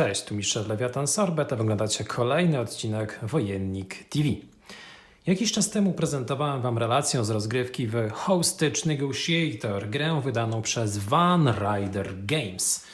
Cześć, tu Michel Lewiatan Sorbet, a wyglądacie kolejny odcinek Wojennik TV. Jakiś czas temu prezentowałem Wam relację z rozgrywki w Hostage Negotiator, grę wydaną przez Van Ryder Games.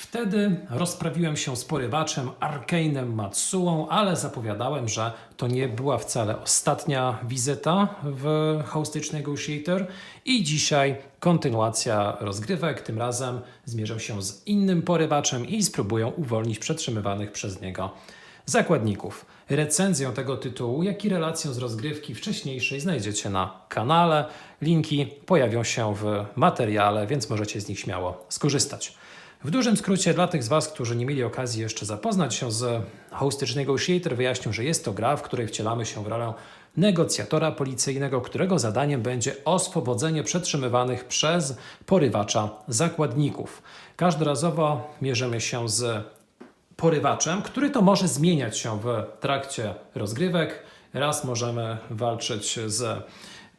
Wtedy rozprawiłem się z porywaczem Arkane'em Matsuą, ale zapowiadałem, że to nie była wcale ostatnia wizyta w Hostage Negotiator i dzisiaj kontynuacja rozgrywek. Tym razem zmierzę się z innym porywaczem i spróbuję uwolnić przetrzymywanych przez niego zakładników. Recenzję tego tytułu, jak i relację z rozgrywki wcześniejszej znajdziecie na kanale. Linki pojawią się w materiale, więc możecie z nich śmiało skorzystać. W dużym skrócie dla tych z Was, którzy nie mieli okazji jeszcze zapoznać się z Hostage Negotiator, wyjaśnię, że jest to gra, w której wcielamy się w rolę negocjatora policyjnego, którego zadaniem będzie oswobodzenie przetrzymywanych przez porywacza zakładników. Każdorazowo mierzymy się z porywaczem, który to może zmieniać się w trakcie rozgrywek. Raz możemy walczyć z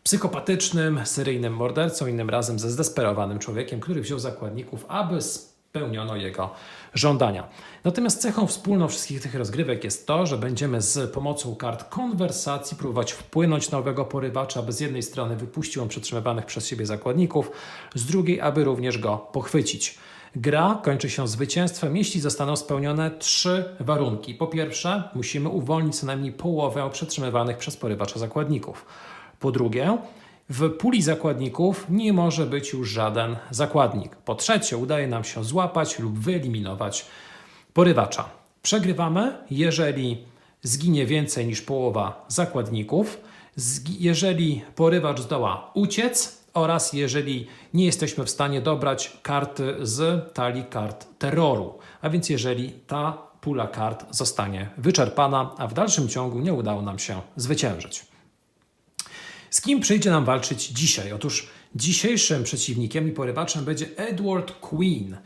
psychopatycznym, seryjnym mordercą, innym razem ze zdesperowanym człowiekiem, który wziął zakładników, aby spełniono jego żądania. Natomiast cechą wspólną wszystkich tych rozgrywek jest to, że będziemy z pomocą kart konwersacji próbować wpłynąć na nowego porywacza, aby z jednej strony wypuścił on przetrzymywanych przez siebie zakładników, z drugiej, aby również go pochwycić. Gra kończy się zwycięstwem, jeśli zostaną spełnione trzy warunki. Po pierwsze, musimy uwolnić co najmniej połowę przetrzymywanych przez porywacza zakładników. Po drugie, w puli zakładników nie może być już żaden zakładnik. Po trzecie, udaje nam się złapać lub wyeliminować porywacza. Przegrywamy, jeżeli zginie więcej niż połowa zakładników, jeżeli porywacz zdoła uciec oraz jeżeli nie jesteśmy w stanie dobrać karty z talii kart terroru. A więc jeżeli ta pula kart zostanie wyczerpana, a w dalszym ciągu nie udało nam się zwyciężyć. Z kim przyjdzie nam walczyć dzisiaj? Otóż dzisiejszym przeciwnikiem i porywaczem będzie Edward Queen.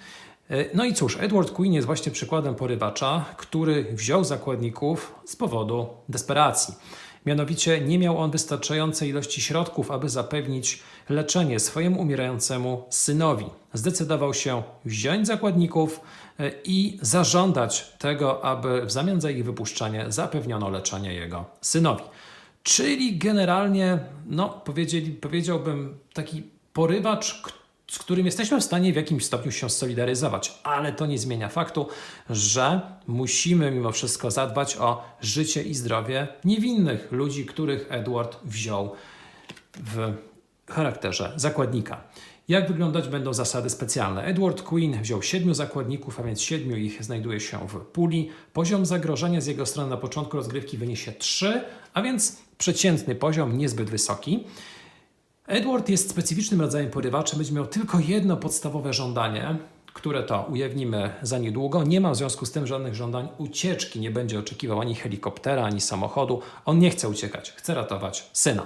E, No i cóż, Edward Queen jest właśnie przykładem porywacza, który wziął zakładników z powodu desperacji. Mianowicie nie miał on wystarczającej ilości środków, aby zapewnić leczenie swojemu umierającemu synowi. Zdecydował się wziąć zakładników e, i zażądać tego, aby w zamian za ich wypuszczenie zapewniono leczenie jego synowi. Czyli generalnie, no, powiedziałbym, taki porywacz, z którym jesteśmy w stanie w jakimś stopniu się solidaryzować, ale to nie zmienia faktu, że musimy mimo wszystko zadbać o życie i zdrowie niewinnych ludzi, których Edward wziął w charakterze zakładnika. Jak wyglądać będą zasady specjalne? Edward Queen wziął siedmiu zakładników, a więc siedmiu ich znajduje się w puli. Poziom zagrożenia z jego strony na początku rozgrywki wyniesie 3, a więc przeciętny poziom, niezbyt wysoki. Edward jest specyficznym rodzajem porywacza, będzie miał tylko jedno podstawowe żądanie, które to ujawnimy za niedługo. Nie ma w związku z tym żadnych żądań ucieczki, nie będzie oczekiwał ani helikoptera, ani samochodu. On nie chce uciekać, chce ratować syna.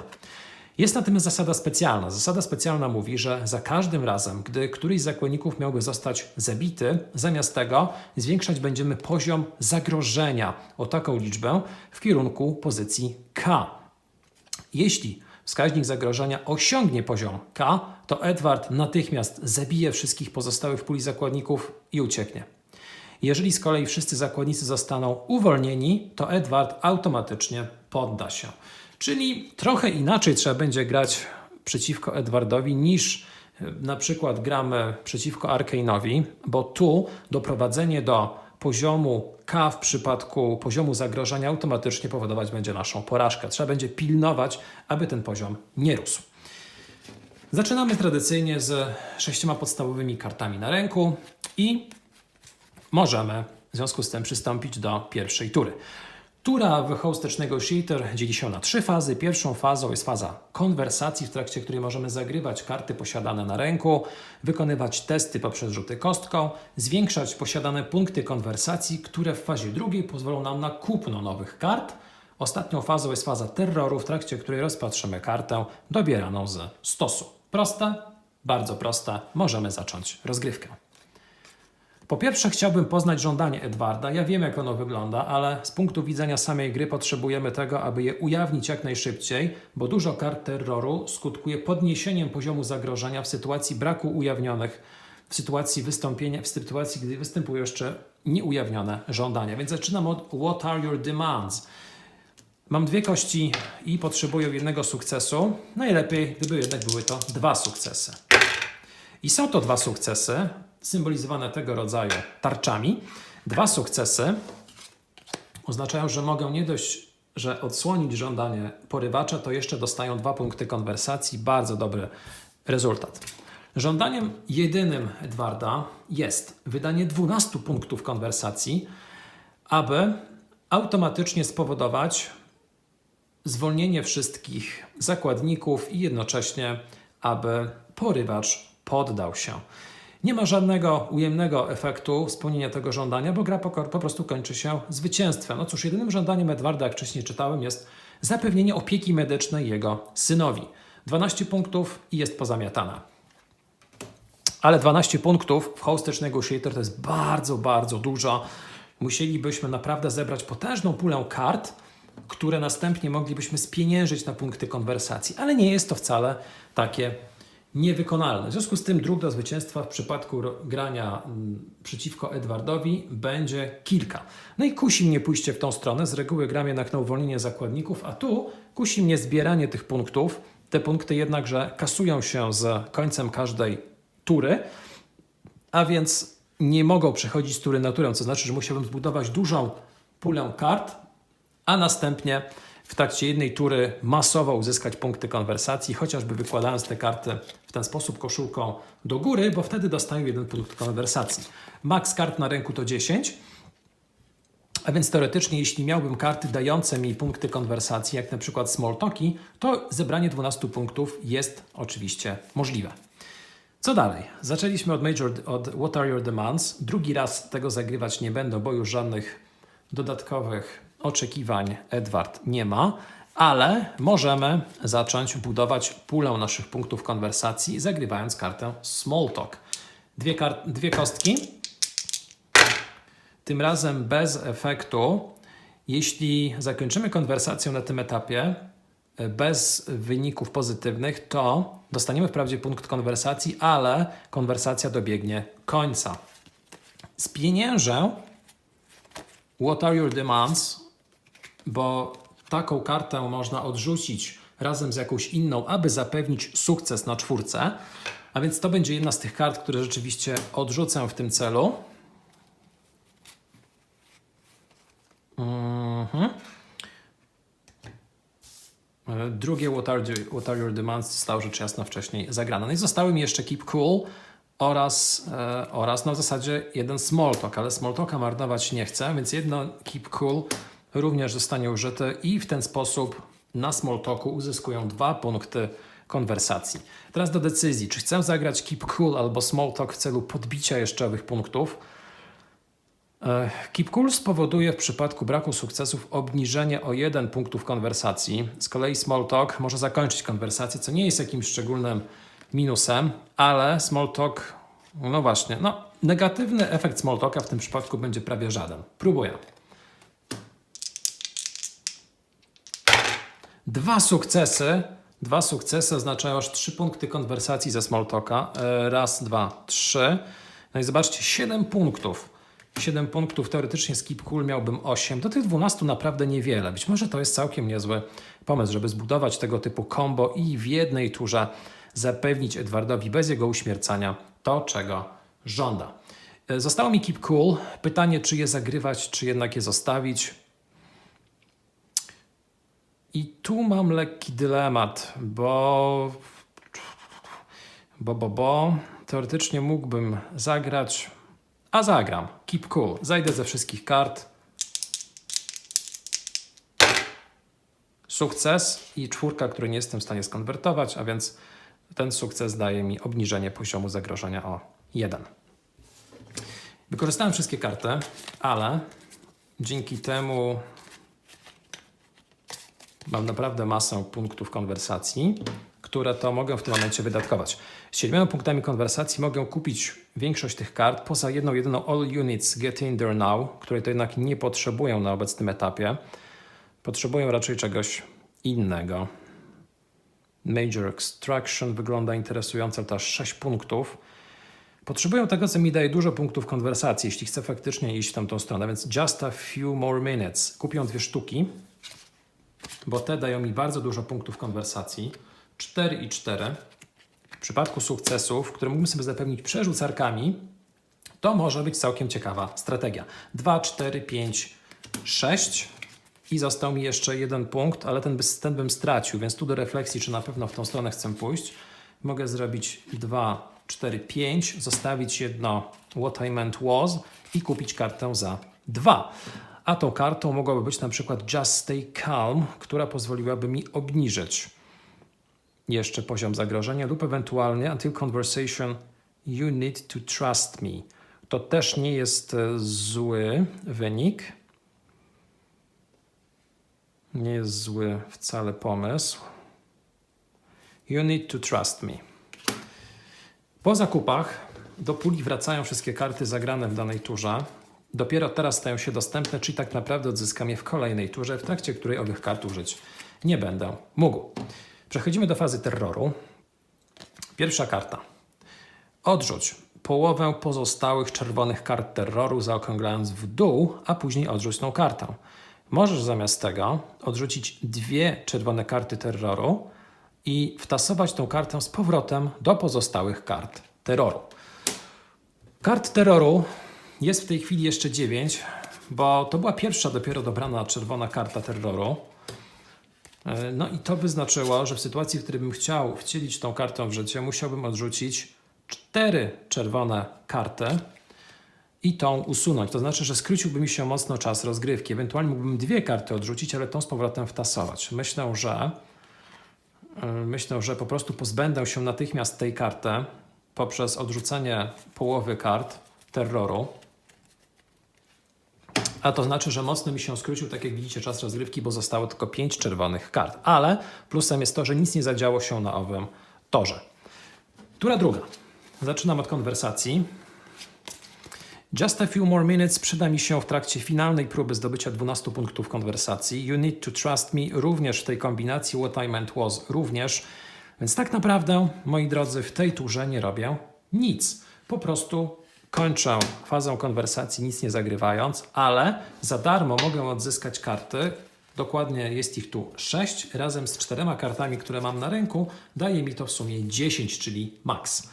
Jest natomiast zasada specjalna. Zasada specjalna mówi, że za każdym razem, gdy któryś z zakładników miałby zostać zabity, zamiast tego zwiększać będziemy poziom zagrożenia o taką liczbę w kierunku pozycji K. Jeśli wskaźnik zagrożenia osiągnie poziom K, to Edward natychmiast zabije wszystkich pozostałych w puli zakładników i ucieknie. Jeżeli z kolei wszyscy zakładnicy zostaną uwolnieni, to Edward automatycznie podda się. Czyli trochę inaczej trzeba będzie grać przeciwko Edwardowi niż e, na przykład gramy przeciwko Arkane'owi, bo tu doprowadzenie do poziomu K w przypadku poziomu zagrożenia automatycznie powodować będzie naszą porażkę. Trzeba będzie pilnować, aby ten poziom nie rósł. Zaczynamy tradycyjnie z sześcioma podstawowymi kartami na ręku i możemy w związku z tym przystąpić do pierwszej tury. Tura w Hostage Negotiator dzieli się na trzy fazy. Pierwszą fazą jest faza konwersacji, w trakcie której możemy zagrywać karty posiadane na ręku, wykonywać testy poprzez rzuty kostką, zwiększać posiadane punkty konwersacji, które w fazie drugiej pozwolą nam na kupno nowych kart. Ostatnią fazą jest faza terroru, w trakcie której rozpatrzymy kartę dobieraną ze stosu. Proste? Bardzo proste. Możemy zacząć rozgrywkę. Po pierwsze, chciałbym poznać żądanie Edwarda. Ja wiem, jak ono wygląda, ale z punktu widzenia samej gry potrzebujemy tego, aby je ujawnić jak najszybciej, bo dużo kart terroru skutkuje podniesieniem poziomu zagrożenia w sytuacji braku ujawnionych w sytuacji wystąpienia, w sytuacji, gdy występują jeszcze nieujawnione żądania. Więc zaczynam od What are your demands? Mam dwie kości i potrzebuję jednego sukcesu. Najlepiej, gdyby jednak były to dwa sukcesy. I są to dwa sukcesy, symbolizowane tego rodzaju tarczami. Dwa sukcesy oznaczają, że mogę nie dość, że odsłonić żądanie porywacza, to jeszcze dostają dwa punkty konwersacji. Bardzo dobry rezultat. Żądaniem jedynym Edwarda jest wydanie 12 punktów konwersacji, aby automatycznie spowodować zwolnienie wszystkich zakładników i jednocześnie, aby porywacz poddał się. Nie ma żadnego ujemnego efektu spełnienia tego żądania, bo gra po, po prostu kończy się zwycięstwem. No cóż, jedynym żądaniem Edwarda, jak wcześniej czytałem, jest zapewnienie opieki medycznej jego synowi. 12 punktów i jest pozamiatana. Ale 12 punktów w Hostage Negotiator to jest bardzo, bardzo dużo. Musielibyśmy naprawdę zebrać potężną pulę kart, które następnie moglibyśmy spieniężyć na punkty konwersacji, ale nie jest to wcale takie niewykonalne. W związku z tym dróg do zwycięstwa w przypadku grania mm, przeciwko Edwardowi będzie kilka. No i kusi mnie pójście w tą stronę. Z reguły gram jednak na uwolnienie zakładników, a tu kusi mnie zbieranie tych punktów. Te punkty jednakże kasują się z końcem każdej tury, a więc nie mogą przechodzić z tury na turę, co znaczy, że musiałbym zbudować dużą pulę kart, a następnie w trakcie jednej tury masowo uzyskać punkty konwersacji, chociażby wykładając te karty w ten sposób koszulką do góry, bo wtedy dostaję jeden punkt konwersacji. Max kart na ręku to 10, a więc teoretycznie, jeśli miałbym karty dające mi punkty konwersacji, jak na przykład small talki, to zebranie 12 punktów jest oczywiście możliwe. Co dalej? Zaczęliśmy od Major, od What are your demands? Drugi raz tego zagrywać nie będę, bo już żadnych dodatkowych oczekiwań Edward nie ma, ale możemy zacząć budować pulę naszych punktów konwersacji, zagrywając kartę Small Talk. Dwie, kart, dwie kostki, tym razem bez efektu. Jeśli zakończymy konwersację na tym etapie bez wyników pozytywnych, to dostaniemy wprawdzie punkt konwersacji, ale konwersacja dobiegnie końca. Spieniężę What are your demands? Bo taką kartę można odrzucić razem z jakąś inną, aby zapewnić sukces na czwórce. A więc to będzie jedna z tych kart, które rzeczywiście odrzucę w tym celu. Mhm. Drugie What are, what are Your Demands zostało rzecz jasna wcześniej zagrane. No i zostały mi jeszcze Keep Cool oraz, e, oraz no w zasadzie jeden Small Talk, ale Small Talka marnować nie chcę, więc jedno Keep Cool również zostanie użyte i w ten sposób na Small Talku uzyskują dwa punkty konwersacji. Teraz do decyzji, czy chcę zagrać Keep Cool albo Small Talk w celu podbicia jeszcze owych punktów. E, Keep Cool spowoduje w przypadku braku sukcesów obniżenie o jeden punktów konwersacji. Z kolei Small Talk może zakończyć konwersację, co nie jest jakimś szczególnym minusem, ale Small Talk, no właśnie, no negatywny efekt Small Talka w tym przypadku będzie prawie żaden. Próbuję. Dwa sukcesy. Dwa sukcesy oznaczają aż trzy punkty konwersacji ze Smalltalka. E, Raz, dwa, trzy. No i zobaczcie, 7 punktów. 7 punktów, teoretycznie Keep Cool miałbym 8. Do tych 12 naprawdę niewiele. Być może to jest całkiem niezły pomysł, żeby zbudować tego typu combo i w jednej turze zapewnić Edwardowi bez jego uśmiercania to, czego żąda. E, Zostało mi Keep Cool. Pytanie, czy je zagrywać, czy jednak je zostawić. I tu mam lekki dylemat, bo. Bo, bo, bo. Teoretycznie mógłbym zagrać, a zagram. Keep cool. Zajdę ze wszystkich kart. Sukces i czwórka, której nie jestem w stanie skonwertować, a więc ten sukces daje mi obniżenie poziomu zagrożenia o 1. Wykorzystałem wszystkie karty, ale dzięki temu Mam naprawdę masę punktów konwersacji, które to mogę w tym momencie wydatkować. Z siedmioma punktami konwersacji mogę kupić większość tych kart, poza jedną, jedyną All Units Get In There Now, której to jednak nie potrzebuję na obecnym etapie. Potrzebuję raczej czegoś innego. Major Extraction wygląda interesująco, to aż 6 punktów. Potrzebują tego, co mi daje dużo punktów konwersacji, jeśli chcę faktycznie iść w tamtą stronę, więc just a few more minutes. Kupią dwie sztuki, bo te dają mi bardzo dużo punktów konwersacji. 4 i 4. W przypadku sukcesów, które mógłbym sobie zapewnić przerzucarkami, to może być całkiem ciekawa strategia. 2, 4, 5, 6 i został mi jeszcze jeden punkt, ale ten, ten bym stracił, więc tu do refleksji, czy na pewno w tą stronę chcę pójść. Mogę zrobić 2, 4, 5, zostawić jedno What I Meant Was i kupić kartę za 2. A tą kartą mogłaby być na przykład Just Stay Calm, która pozwoliłaby mi obniżyć jeszcze poziom zagrożenia lub ewentualnie Until Conversation You Need to Trust Me. To też nie jest e, zły wynik. Nie jest zły wcale pomysł. You need to trust me. Po zakupach do puli wracają wszystkie karty zagrane w danej turze. Dopiero teraz stają się dostępne, czyli tak naprawdę odzyskam je w kolejnej turze, w trakcie której owych kart użyć nie będę mógł. Przechodzimy do fazy terroru. Pierwsza karta. Odrzuć połowę pozostałych czerwonych kart terroru, zaokrąglając w dół, a później odrzuć tą kartę. Możesz zamiast tego odrzucić dwie czerwone karty terroru i wtasować tą kartę z powrotem do pozostałych kart terroru. Kart terroru jest w tej chwili jeszcze 9, bo to była pierwsza dopiero dobrana czerwona karta terroru. E, No i to by znaczyło, że w sytuacji, w której bym chciał wcielić tą kartę w życie, musiałbym odrzucić cztery czerwone karty i tą usunąć. To znaczy, że skróciłby mi się mocno czas rozgrywki. Ewentualnie mógłbym dwie karty odrzucić, ale tą z powrotem wtasować. Myślę, że e, myślę, że po prostu pozbędę się natychmiast tej karty poprzez odrzucenie połowy kart terroru. A to znaczy, że mocno mi się skrócił, tak jak widzicie, czas rozgrywki, bo zostało tylko 5 czerwonych kart. Ale plusem jest to, że nic nie zadziało się na owym torze. Tura druga. Zaczynam od konwersacji. Just a few more minutes przyda mi się w trakcie finalnej próby zdobycia 12 punktów konwersacji. You need to trust me również w tej kombinacji What I meant was również. Więc tak naprawdę, moi drodzy, w tej turze nie robię nic. Po prostu kończę fazę konwersacji, nic nie zagrywając, ale za darmo mogę odzyskać karty. Dokładnie jest ich tu 6, razem z czterema kartami, które mam na ręku, daje mi to w sumie 10, czyli max.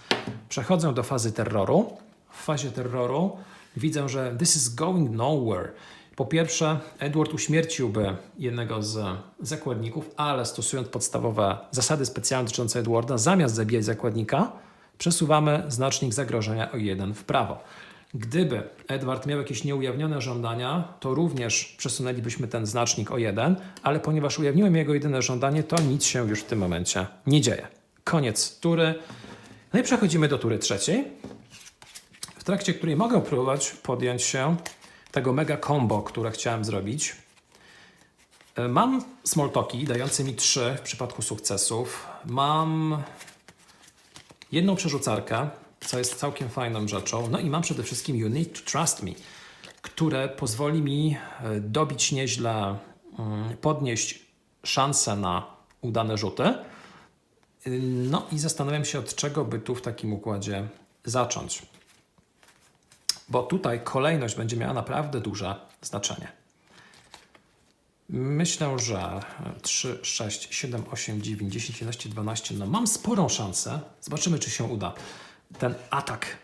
Przechodzę do fazy terroru. W fazie terroru widzę, że this is going nowhere. Po pierwsze, Edward uśmierciłby jednego z zakładników, ale stosując podstawowe zasady specjalne dotyczące Edwarda, zamiast zabijać zakładnika, przesuwamy znacznik zagrożenia o jeden w prawo. Gdyby Edward miał jakieś nieujawnione żądania, to również przesunęlibyśmy ten znacznik o jeden, ale ponieważ ujawniłem jego jedyne żądanie, to nic się już w tym momencie nie dzieje. Koniec tury. No i przechodzimy do tury trzeciej, w trakcie której mogę próbować podjąć się tego mega combo, które chciałem zrobić. Mam small talki dające mi 3 w przypadku sukcesów. Mam jedną przerzucarkę, co jest całkiem fajną rzeczą. No i mam przede wszystkim to Trust Me, które pozwoli mi e, dobić nieźle, mm, podnieść szanse na udane rzuty. No i zastanawiam się, od czego by tu w takim układzie zacząć. Bo tutaj kolejność będzie miała naprawdę duże znaczenie. Myślę, że 3, 6, 7, 8, 9, 10, 11, 12. No mam sporą szansę. Zobaczymy, czy się uda ten atak.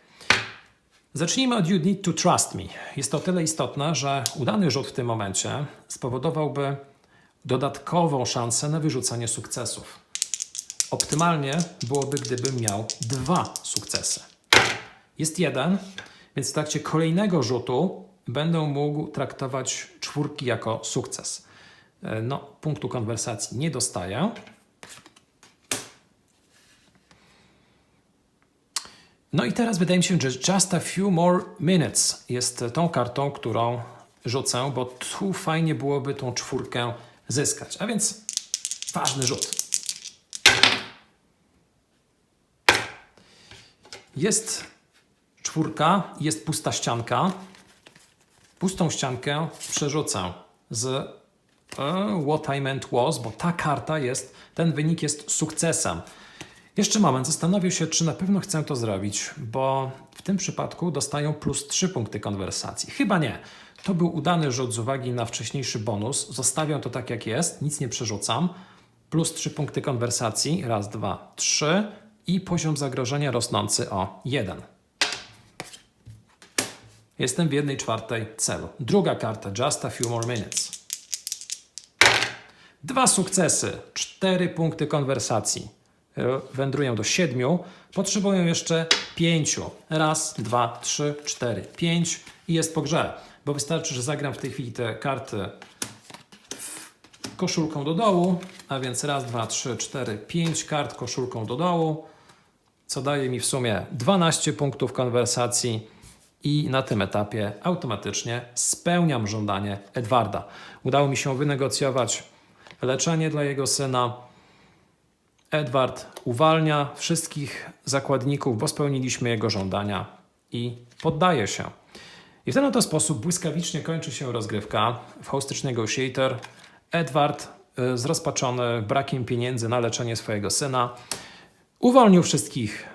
Zacznijmy od You Need to Trust Me. Jest to o tyle istotne, że udany rzut w tym momencie spowodowałby dodatkową szansę na wyrzucenie sukcesów. Optymalnie byłoby, gdybym miał dwa sukcesy. Jest jeden, więc w trakcie kolejnego rzutu będę mógł traktować czwórki jako sukces. E, No, punktu konwersacji nie dostaję. No i teraz wydaje mi się, że Just a Few More Minutes jest tą kartą, którą rzucę, bo tu fajnie byłoby tą czwórkę zyskać. A więc ważny rzut. Jest czwórka, jest pusta ścianka. Pustą ściankę przerzucę z What I Meant Was, bo ta karta jest, ten wynik jest sukcesem. Jeszcze moment, zastanowił się, czy na pewno chcę to zrobić, bo w tym przypadku dostają plus 3 punkty konwersacji. Chyba nie. To był udany rzut z uwagi na wcześniejszy bonus. Zostawiam to tak jak jest, nic nie przerzucam. Plus 3 punkty konwersacji, raz, dwa, trzy i poziom zagrożenia rosnący o 1. Jestem w jednej czwartej celu. Druga karta, just a few more minutes. Dwa sukcesy, cztery punkty konwersacji. E, Wędrują do siedmiu. Potrzebują jeszcze pięciu. Raz, dwa, trzy, cztery, pięć i jest po grze. Bo wystarczy, że zagram w tej chwili te karty koszulką do dołu, a więc raz, dwa, trzy, cztery, pięć kart koszulką do dołu, co daje mi w sumie 12 punktów konwersacji i na tym etapie automatycznie spełniam żądanie Edwarda. Udało mi się wynegocjować leczenie dla jego syna. Edward uwalnia wszystkich zakładników, bo spełniliśmy jego żądania i poddaje się. I w ten oto sposób błyskawicznie kończy się rozgrywka w Hostage Negotiator. Edward, y, zrozpaczony brakiem pieniędzy na leczenie swojego syna, uwolnił wszystkich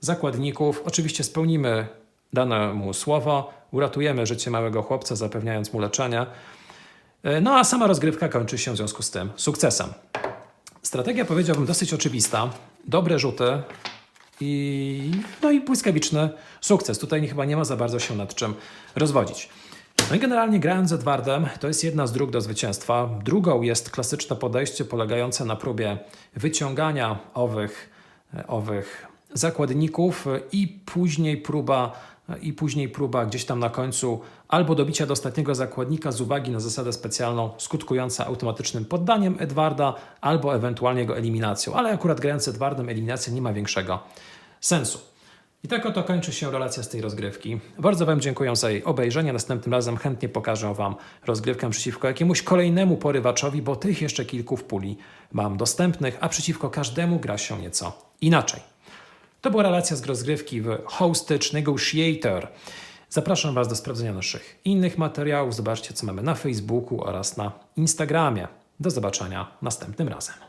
zakładników. Oczywiście spełnimy dane mu słowo, uratujemy życie małego chłopca, zapewniając mu leczenie. Y, No a sama rozgrywka kończy się w związku z tym sukcesem. Strategia powiedziałbym dosyć oczywista. Dobre rzuty i, no i błyskawiczny sukces. Tutaj chyba nie ma za bardzo się nad czym rozwodzić. No i generalnie grając z Edwardem to jest jedna z dróg do zwycięstwa. Drugą jest klasyczne podejście polegające na próbie wyciągania owych, owych zakładników i później próba i później próba gdzieś tam na końcu albo dobicia do ostatniego zakładnika z uwagi na zasadę specjalną skutkująca automatycznym poddaniem Edwarda, albo ewentualnie jego eliminacją. Ale akurat grając Edwardem eliminacja nie ma większego sensu. I tak oto kończy się relacja z tej rozgrywki. Bardzo Wam dziękuję za jej obejrzenie. Następnym razem chętnie pokażę Wam rozgrywkę przeciwko jakiemuś kolejnemu porywaczowi, bo tych jeszcze kilku w puli mam dostępnych, a przeciwko każdemu gra się nieco inaczej. To była relacja z rozgrywki w Hostage Negotiator. Zapraszam Was do sprawdzenia naszych innych materiałów. Zobaczcie, co mamy na Facebooku oraz na Instagramie. Do zobaczenia następnym razem.